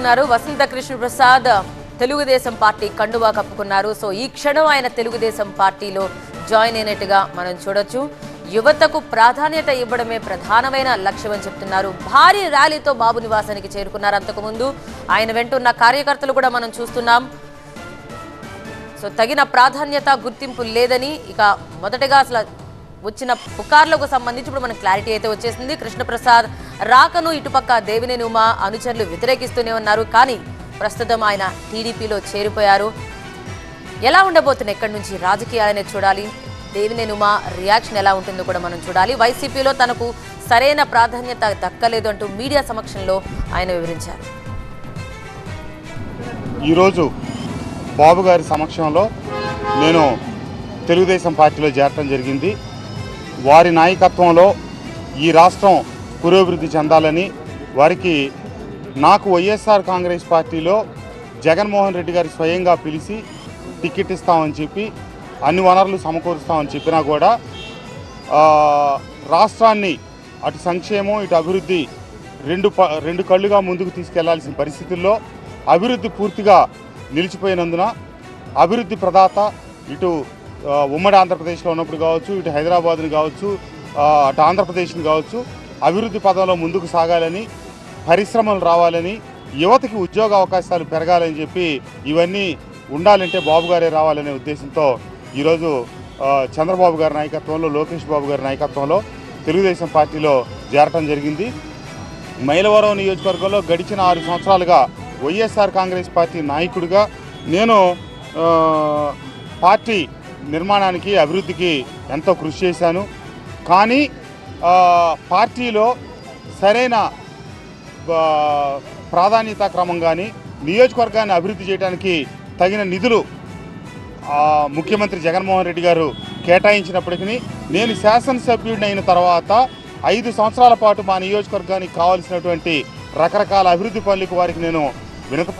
ఉన్నారు వసంత కృష్ణ ప్రసాద్ తెలుగుదేశం పార్టీ కండువా కప్పుకున్నారు. సో ఈ క్షణం ఆయన తెలుగుదేశం పార్టీలో జాయిన్ అయినట్టుగా మనం చూడొచ్చు. యువతకు ప్రాధాన్యత ఇవ్వడమే ప్రధానమైన లక్ష్యం అని చెప్తున్నారు. భారీ ర్యాలీతో బాబు నివాసానికి చేరుకున్నారు అంతకుముందు. ఆయన వెంటున్న కార్యకర్తలు కూడా మనం చూస్తున్నాం. సో తగిన ప్రాధాన్యత గుర్తింపు లేదని ఇక మొదటగా అసలు వచ్చిన పుకార్లకు సంబంధించి ఇప్పుడు మనకు క్లారిటీ అయితే వచ్చేసింది. కృష్ణప్రసాద్ రాకను ఇటుపక్క దేవినేని ఉమా అనుచరులు వ్యతిరేకిస్తూనే ఉన్నారు. కానీ ప్రస్తుతం ఆయన టీడీపీలో చేరిపోయారు. ఎలా ఉండబోతుంది ఎక్కడి నుంచి రాజకీయాలనే చూడాలి. దేవినేనుమా రియాక్షన్ ఎలా ఉంటుందో కూడా మనం చూడాలి. వైసీపీలో తనకు సరైన ప్రాధాన్యత దక్కలేదు అంటూ మీడియా సమక్షంలో ఆయన వివరించారు. ఈరోజు బాబు గారి సమక్షంలో నేను తెలుగుదేశం పార్టీలో చేరటం జరిగింది. వారి నాయకత్వంలో ఈ రాష్ట్రం పురోభివృద్ధి చెందాలని వారికి నాకు వైఎస్ఆర్ కాంగ్రెస్ పార్టీలో జగన్మోహన్ రెడ్డి గారు స్వయంగా పిలిచి టికెట్ ఇస్తామని చెప్పి అన్ని వనరులు సమకూరుస్తామని చెప్పినా కూడా రాష్ట్రాన్ని అటు సంక్షేమం ఇటు అభివృద్ధి రెండు ప రెండు కళ్ళుగా ముందుకు తీసుకెళ్ళాల్సిన పరిస్థితుల్లో అభివృద్ధి పూర్తిగా నిలిచిపోయినందున అభివృద్ధి ప్రదాత ఇటు ఉమ్మడి ఆంధ్రప్రదేశ్లో ఉన్నప్పుడు కావచ్చు ఇటు హైదరాబాద్ని కావచ్చు అటు ఆంధ్రప్రదేశ్ని కావచ్చు అభివృద్ధి పదంలో ముందుకు సాగాలని పరిశ్రమలు రావాలని యువతకి ఉద్యోగ అవకాశాలు పెరగాలని చెప్పి ఇవన్నీ ఉండాలంటే బాబు గారే రావాలనే ఉద్దేశంతో ఈరోజు చంద్రబాబు గారి నాయకత్వంలో లోకేష్ బాబు గారి నాయకత్వంలో తెలుగుదేశం పార్టీలో చేరటం జరిగింది. మైలవరం నియోజకవర్గంలో గడిచిన ఆరు సంవత్సరాలుగా వైఎస్ఆర్ కాంగ్రెస్ పార్టీ నాయకుడిగా నేను పార్టీ నిర్మాణానికి అభివృద్ధికి ఎంతో కృషి చేశాను. కానీ పార్టీలో సరైన ప్రాధాన్యత ప్రాధాన్యతా క్రమం కానీ నియోజకవర్గాన్ని అభివృద్ధి చేయడానికి తగిన నిధులు ముఖ్యమంత్రి జగన్మోహన్ రెడ్డి గారు కేటాయించినప్పటికీ నేను శాసనసభ్యుడిని అయిన తర్వాత ఐదు సంవత్సరాల పాటు మా నియోజకవర్గానికి కావాల్సినటువంటి రకరకాల అభివృద్ధి పనులకు వారికి నేను వినత